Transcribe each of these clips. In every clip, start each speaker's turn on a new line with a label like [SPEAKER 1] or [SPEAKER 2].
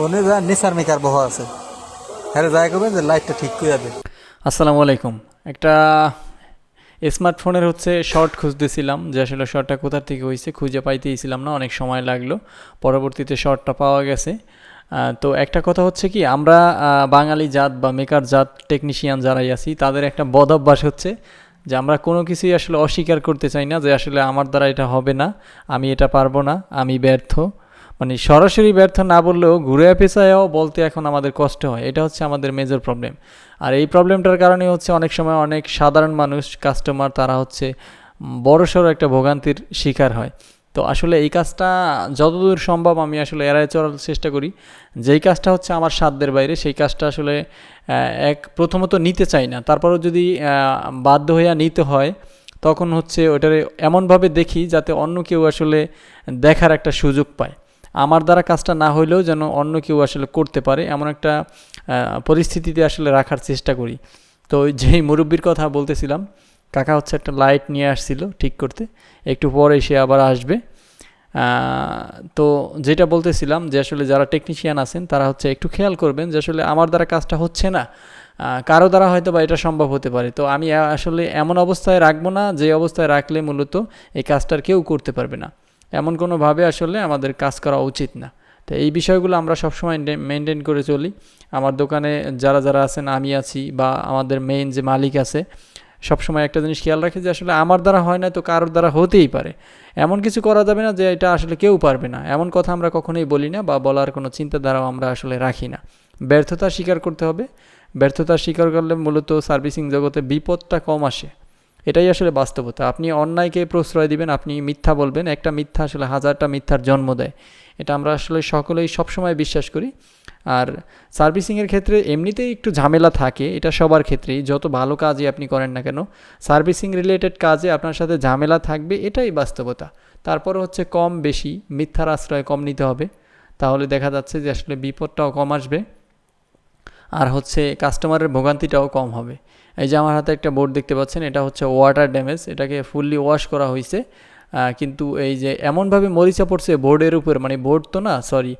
[SPEAKER 1] ফোনে যা nature maker বহা আছে। হ্যাঁ যাই করবেন যে লাইটটা ঠিক করে দেবে
[SPEAKER 2] আসসালামু আলাইকুম। একটা স্মার্টফোনের হচ্ছে শর্ট খুঁজতেছিলাম, যে আসলে শর্টটা কোথা থেকে হয়েছে খুঁজে পাইতেইছিলাম না, অনেক সময় লাগল। পরবর্তীতে শর্টটা পাওয়া গেছে। তো একটা কথা হচ্ছে কি, আমরা বাঙালি জাত বা মেকার জাত টেকনিশিয়ান যারাই আছি, তাদের একটা বদ অভ্যাস হচ্ছে যে আমরা কোনো কিছুই আসলে অস্বীকার করতে চাই না, যে আসলে আমার দ্বারা এটা হবে না, আমি এটা পারব না, আমি ব্যর্থ। মানে সরাসরি ব্যর্থ না বললেও ঘুরে পেঁচায়ও বলতে এখন আমাদের কষ্ট হয়। এটা হচ্ছে আমাদের মেজর প্রবলেম আর এই প্রবলেমটার কারণে হচ্ছে অনেক সময় অনেক সাধারণ মানুষ কাস্টমার তারা হচ্ছে বড়সড় একটা ভোগান্তির শিকার হয়। তো আসলে এই কাজটা যতদূর সম্ভব আমি আসলে এড়াই চলার চেষ্টা করি। যেই কাজটা হচ্ছে আমার সাধ্যের বাইরে, সেই কাজটা আসলে এক প্রথমত নিতে চাই না। তারপরও যদি বাধ্য হইয়া নিতে হয়, তখন হচ্ছে ওটারে এমনভাবে দেখি যাতে অন্য কেউ আসলে দেখার একটা সুযোগ পায়। আমার দ্বারা কাজটা না হইলেও যেন অন্য কেউ আসলে করতে পারে, এমন একটা পরিস্থিতিতে আসলে রাখার চেষ্টা করি। তো যেই মুরব্বির কথা বলতেছিলাম, কাকা হচ্ছে একটা লাইট নিয়ে আসছিল ঠিক করতে, একটু পরে সে আবার আসবে। তো যেটা বলতেছিলাম যে আসলে যারা টেকনিশিয়ান আছেন, তারা হচ্ছে একটু খেয়াল করবেন যে আসলে আমার দ্বারা কাজটা হচ্ছে না। কারও দ্বারা হয়তো বা এটা সম্ভব হতে পারে। তো আমি আসলে এমন অবস্থায় রাখব না, যে অবস্থায় রাখলে মূলত এই কাজটার কেউ করতে পারবে না। এমন কোনোভাবে আসলে আমাদের কাজ করা উচিত না। তো এই বিষয়গুলো আমরা সবসময় মেনটেন করে চলি। আমার দোকানে যারা যারা আছেন, আমি আছি বা আমাদের মেইন যে মালিক আছে, সবসময় একটা জিনিস খেয়াল রাখি যে আসলে আমার দ্বারা হয় না তো কারোর দ্বারা হতেই পারে। এমন কিছু করা যাবে না যে এটা আসলে কেউ পারবে না। এমন কথা আমরা কখনোই বলি না বা বলার কোনো চিন্তাধারাও আমরা আসলে রাখি না। ব্যর্থতা স্বীকার করতে হবে। ব্যর্থতা স্বীকার করলে মূলত সার্ভিসিং জগতে বিপদটা কম আসে। এটাই আসলে বাস্তবতা। আপনি অন্যায়কে প্রশ্রয় দিবেন, আপনি মিথ্যা বলবেন, একটা মিথ্যা আসলে হাজারটা মিথ্যার জন্ম দেয়। এটা আমরা আসলে সকলেই সবসময় বিশ্বাস করি। আর সার্ভিসিংয়ের ক্ষেত্রে এমনিতেই একটু ঝামেলা থাকে, এটা সবার ক্ষেত্রেই। যত ভালো কাজই আপনি করেন না কেন, সার্ভিসিং রিলেটেড কাজে আপনার সাথে ঝামেলা থাকবে, এটাই বাস্তবতা। তারপর হচ্ছে কম বেশি, মিথ্যার আশ্রয় কম নিতে হবে। তাহলে দেখা যাচ্ছে যে আসলে বিপদটাও কম আসবে, আর হচ্ছে কাস্টমারের ভোগান্তিটাও কম হবে। এই যে আমার হাতে একটা বোর্ড দেখতে পাচ্ছেন, এটা হচ্ছে ওয়াটার ড্যামেজ এটাকে ফুললি ওয়াশ করা হয়েছে। কিন্তু এই যে এমনভাবে মরিচা পড়ছে বোর্ডের উপর মানে বোর্ড তো না সরি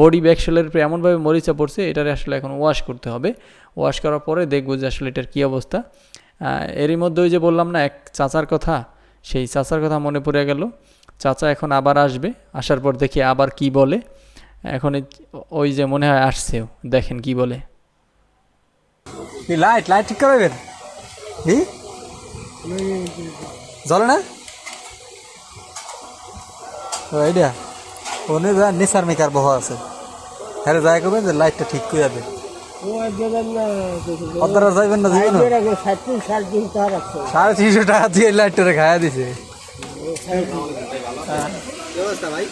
[SPEAKER 2] বডি ব্যাকশেলের উপরে এমনভাবে মরিচা পড়ছে, এটারে আসলে এখন ওয়াশ করতে হবে। ওয়াশ করার পরে দেখব যে আসলে এটার কী অবস্থা। এরই মধ্যে ওই যে বললাম না, এক চাচার কথা, সেই চাচার কথা মনে পড়ে গেল। চাচা এখন আবার আসবে, আসার পর দেখি আবার কি বলে। এখন ওই যে মনে হয় আসছেও, দেখেন কি বলে।
[SPEAKER 1] কি লাইট লাইট ঠিক করাবেন কি? জ্বলে না? ও এইটা ফোনে যা নেচার মেকার বহ আছে। হ্যাঁ যাই করবেন যে লাইটটা ঠিক করে আপনারা যাইবেন না সাড়ে তিনশো টাকা দিয়ে লাইটটা খায়া দিছে। ব্যবস্থা ভাই।